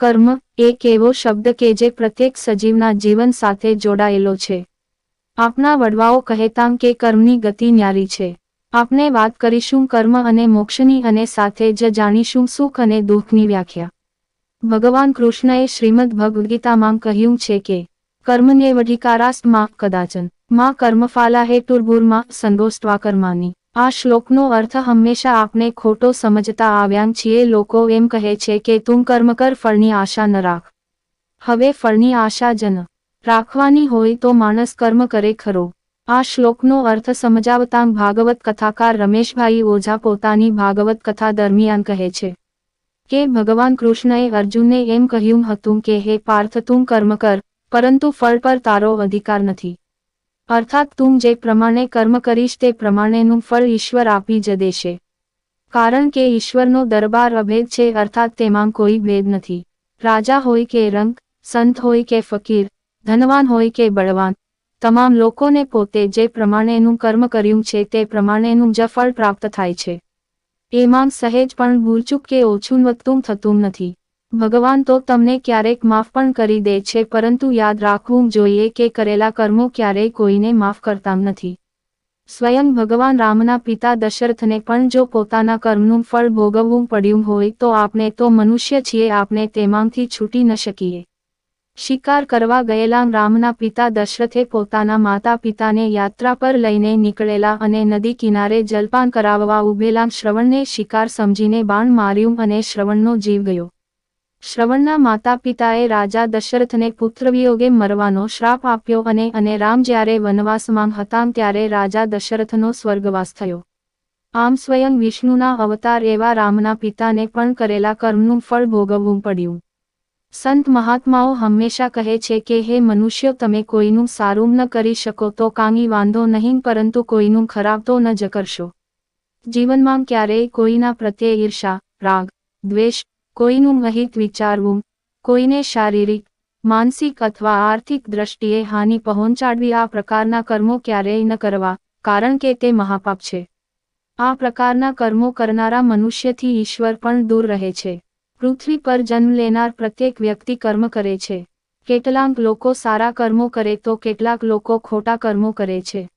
કર્મ એક એવો શબ્દ કે જે પ્રત્યેક સજીવના જીવન સાથે જોડાયેલો છે. આપના વડવાઓ કહેતામ કે કર્મની ગતિ ન્યારી છે. આપણે વાત કરીશું કર્મ અને મોક્ષની અને સાથે જ જાણીશું સુખ અને દુઃખની વ્યાખ્યા. ભગવાન કૃષ્ણએ શ્રીમદ ભગવદ્ ગીતામાં કહ્યું છે કે, કર્મને વઢિકારાસ્તમાં કદાચન, માં કર્મફાલા હે ટુર્બુરમાં સંગોષ્ટવા કર્માની. આ શ્લોકનો અર્થ હંમેશા આપણે ખોટો સમજતા આવ્યા છીએ. લોકો એમ કહે છે કે તું કર્મ કર, ફળની આશા ન રાખ. હવે ફળની આશા જન. રાખવાની હોય તો માણસ કર્મ કરે ખરો. આ શ્લોકનો અર્થ સમજાવતા ભાગવત કથાકાર રમેશભાઈ ઓઝા પોતાની ભાગવત કથા દરમિયાન કહે છે કે, ભગવાન કૃષ્ણએ અર્જુનને એમ કહ્યું હતું કે, હે પાર્થ, તું કર્મ કર, પરંતુ ફળ પર તારો અધિકાર નથી. અર્થાત તું જે પ્રમાણે કર્મ કરીશ તે પ્રમાણેનું ફળ ઈશ્વર આપી જ દેશે. કારણ કે ઈશ્વરનો દરબાર અભેદ છે, અર્થાત તેમાં કોઈ ભેદ નથી. રાજા હોય કે રંગ, સંત હોય કે ફકીર, ધનવાન હોય કે બળવાન, તમામ લોકોને પોતે જે પ્રમાણેનું કર્મ કર્યું છે તે પ્રમાણેનું જ ફળ પ્રાપ્ત થાય છે. એમાં સહેજ પણ ભૂલચૂક કે ઓછું વધતું થતું નથી. ભગવાન તો તમને ક્યારેક માફ પણ કરી દે છે, પરંતુ યાદ રાખવું જોઈએ કે કરેલા કર્મો ક્યારેય કોઈને માફ કરતા નથી. સ્વયં ભગવાન રામના પિતા દશરથને પણ જો પોતાના કર્મનું ફળ ભોગવવું પડ્યું હોય તો આપણે તો મનુષ્ય છીએ, આપણે તેમાંથી છૂટી ન શકીએ. શિકાર કરવા ગયેલા રામના પિતા દશરથે પોતાના માતા પિતાને યાત્રા પર લઈને નીકળેલા અને નદી કિનારે જલપાન કરાવવા ઉભેલા શ્રવણને શિકાર સમજીને બાણ માર્યું અને શ્રવણનો જીવ ગયો. શ્રવણના માતા પિતાએ રાજા દશરથને પુત્રવિયોગે મરવાનો શ્રાપ આપ્યો અને અને રામ જ્યારે વનવાસમાં હતા ત્યારે રાજા દશરથનો સ્વર્ગવાસ થયો. આમ સ્વયં વિષ્ણુના અવતાર એવા રામના પિતાને પણ કરેલા કર્મનું ફળ ભોગવવું પડ્યું. સંત મહાત્માઓ હંમેશા કહે છે કે, હે મનુષ્ય, તમે કોઈનું સારું ન કરી શકો તો કાંગી વાંધો નહીં, પરંતુ કોઈનું ખરાબ તો ન જ કરશો. જીવનમાં ક્યારેય કોઈના પ્રત્યે ઈર્ષા, રાગ, દ્વેષ કોઈનું મહિત વિચારવું, કોઈને શારીરિક, માનસિક અથવા આર્થિક દ્રષ્ટિએ હાનિ પહોંચાડવી આ પ્રકારના કર્મો ક્યારેય ન કરવા, કારણ કે તે મહાપાપ છે. આ પ્રકારના કર્મો કરનારા મનુષ્યથી ઈશ્વર પણ દૂર રહે છે. પૃથ્વી પર જન્મ લેનાર પ્રત્યેક વ્યક્તિ કર્મ કરે છે. કેટલાક લોકો સારા કર્મો કરે તો કેટલાક લોકો ખોટા કર્મો કરે છે.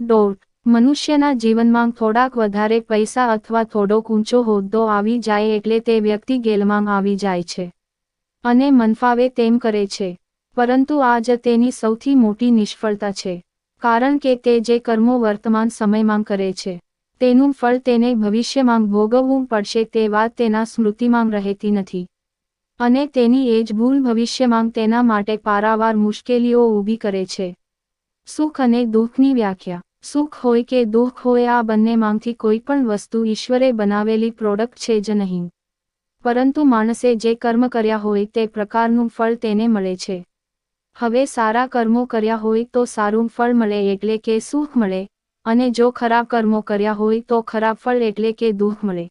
ડોટ મનુષ્યના જીવનમાં થોડાક વધારે પૈસા અથવા થોડોક ઊંચો હોદ્દો આવી જાય એટલે તે વ્યક્તિ ગેલમાં આવી જાય છે. અને મનફાવે તેમ કરે છે. પરંતુ આ જ તેની સૌથી મોટી નિષ્ફળતા છે. કારણ કે તે જે કર્મો વર્તમાન સમયમાં કરે છે, તેનું ફળ તેને ભવિષ્યમાં ભોગવવું પડશે તે વાત તેના સ્મૃતિમાં રહેતી નથી. અને તેની એ જ ભૂલ ભવિષ્યમાં તેના માટે પારાવાર મુશ્કેલીઓ ઊભી કરે છે. સુખ અને દુઃખની વ્યાખ્યા. સુખ હોય કે દુઃખ હોય, આ બંનેમાંથી કોઈ પણ વસ્તુ ઈશ્વરે બનાવેલી પ્રોડક્ટ છે જ નહીં. પરંતુ માણસે જે કર્મ કર્યા હોય તે પ્રકારનું ફળ તેને મળે છે. હવે સારા કર્મો કર્યા હોય તો સારું ફળ મળે એટલે કે સુખ મળે, અને જો ખરાબ કર્મો કર્યા હોય તો ખરાબ ફળ એટલે કે દુઃખ મળે.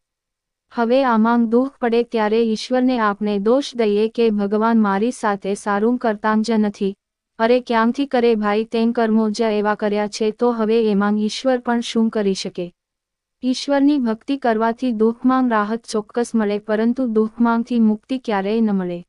હવે આમાં દુઃખ પડે ત્યારે ઈશ્વરને આપણે દોષ દઈએ કે ભગવાન મારી સાથે સારું કરતા જ નથી અરે ક્યાંથી કરે ભાઈ તેમ કર્મો જ એવા કર્યા છે તો હવે એમાં ઈશ્વર પણ શું કરી શકે? ઈશ્વરની ભક્તિ કરવાથી દુઃખમાં રાહત ચોક્કસ મળે, પરંતુ દુઃખમાંથી મુક્તિ ક્યારેય ન મળે.